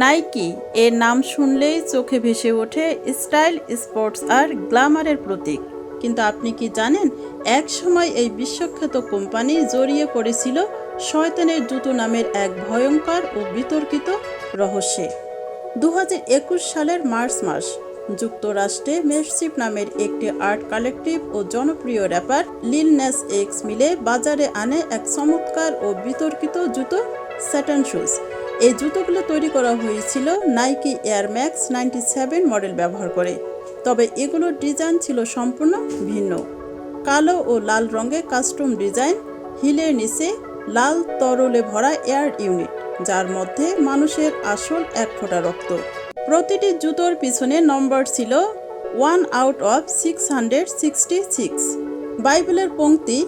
Nike এর নাম শুনলেই চোখে ভেসে ওঠে স্টাইল, স্পোর্টস আর গ্ল্যামারের প্রতীক। কিন্তু আপনি কি জানেন, এক সময় এই বিশ্বখ্যাত কোম্পানি জড়িয়ে পড়েছিল শয়তানের জুতো নামের এক ভয়ঙ্কর ও বিতর্কিত রহস্যে। দু হাজার একুশ সালের মার্চ মাস, যুক্তরাষ্ট্রে মেসিপ নামের একটি আর্ট কালেকটিভ ও জনপ্রিয় র্যাপার লিল নেস এক্স মিলে বাজারে আনে এক চমৎকার ও বিতর্কিত জুতো স্যাটান শুজ। এই জুতোগুলো তৈরি করা হয়েছিল Nike Air Max ninety seven model ব্যবহার করে। তবে এগুলোর ডিজাইন ছিল সম্পূর্ণ ভিন্ন। কালো ও লাল রঙে কাস্টম ডিজাইন, হিলের নিচে লাল তরলে ভরা এয়ার ইউনিট, যার মধ্যে মানুষের আসল এক ফোঁটা রক্ত। প্রতিটি জুতোর পিছনে নম্বর ছিল one out of six hundred sixty six. বাইবেলের পংক্তি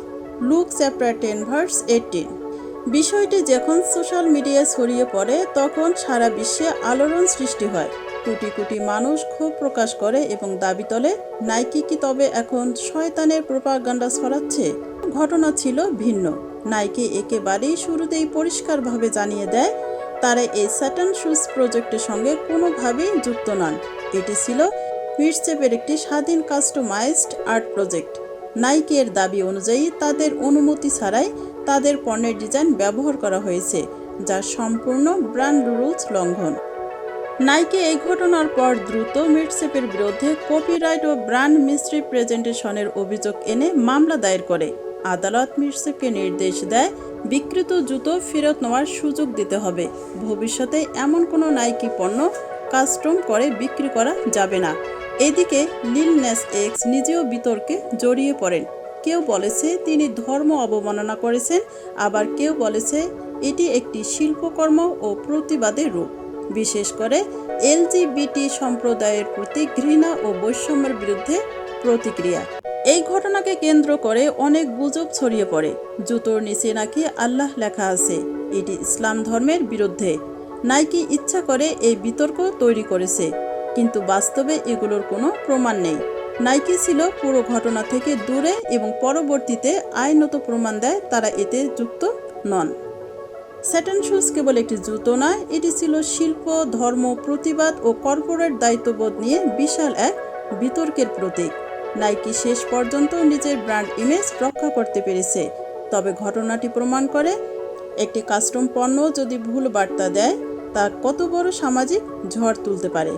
Luke chapter ten verse eighteen বিষয়টি যখন সোশ্যাল মিডিয়ায় ছড়িয়ে পড়ে, তখন সারা বিশ্বে আলোড়ন সৃষ্টি হয়। কোটি কোটি মানুষ ক্ষোভ প্রকাশ করে এবং দাবি তোলে, নাইকি কি তবে এখন শয়তানের প্রোপাগান্ডা ছড়াচ্ছে? ঘটনা ছিল ভিন্ন। নাইকি একেবারেই শুরুতেই পরিষ্কারভাবে জানিয়ে দেয়, তারা এই স্যাটান শুজ প্রজেক্টের সঙ্গে কোনোভাবেই যুক্ত নন। এটি ছিল মিটসেপের একটি স্বাধীন কাস্টমাইজড আর্ট প্রজেক্ট। নাইকের দাবি অনুযায়ী তাদের অনুমতি ছাড়াই তাদের পণ্যের ডিজাইন ব্যবহার করা হয়েছে, যা সম্পূর্ণ ব্র্যান্ড রুলস লঙ্ঘন। নাইকে এই ঘটনার পর দ্রুত মিটসেপের বিরুদ্ধে কপিরাইট ও ব্র্যান্ড মিস্ট্রি প্রেজেন্টেশনের অভিযোগ এনে মামলা দায়ের করে। আদালত মিটসেপকে নির্দেশ দেয়, বিকৃত জুতো ফেরত নেওয়ার সুযোগ দিতে হবে। ভবিষ্যতে এমন কোনো নাইকি পণ্য কাস্টম করে বিক্রি করা যাবে না। এদিকে লিল নেস এক্স নিজেও বিতর্কে জড়িয়ে পড়েন। কেউ বলেছে তিনি ধর্ম অবমাননা করেছেন, আবার কেউ বলেছে এটি একটি শিল্পকর্ম ও প্রতিবাদের রূপ। বিশেষ করে এলজিবিটি সম্প্রদায়ের প্রতি ঘৃণা ও বৈষম্যের বিরুদ্ধে প্রতিক্রিয়া। এই ঘটনাকে কেন্দ্র করে অনেক গুজব ছড়িয়ে পড়ে। জুতোর নিচে নাকি আল্লাহ লেখা আছে, এটি ইসলাম ধর্মের বিরুদ্ধে। নাইকি ইচ্ছা করে এই বিতর্ক তৈরি করেছে, কিন্তু বাস্তবে এগুলোর কোনো প্রমাণ নেই। নাইকি ছিল পুরো ঘটনা থেকে দূরে এবং পরবর্তীতে আইনত প্রমাণ দেয় তারা এতে যুক্ত নন। স্যাটান শুজ কেবল একটি জুতো নয়, এটি ছিল শিল্প, ধর্ম, প্রতিবাদ ও কর্পোরেট দায়িত্ববোধ নিয়ে বিশাল এক বিতর্কের প্রতীক। নাইকি শেষ পর্যন্ত নিজের ব্র্যান্ড ইমেজ রক্ষা করতে পেরেছে, তবে ঘটনাটি প্রমাণ করে একটি কাস্টম পণ্য যদি ভুল বার্তা দেয়, তা কত বড় সামাজিক ঝড় তুলতে পারে।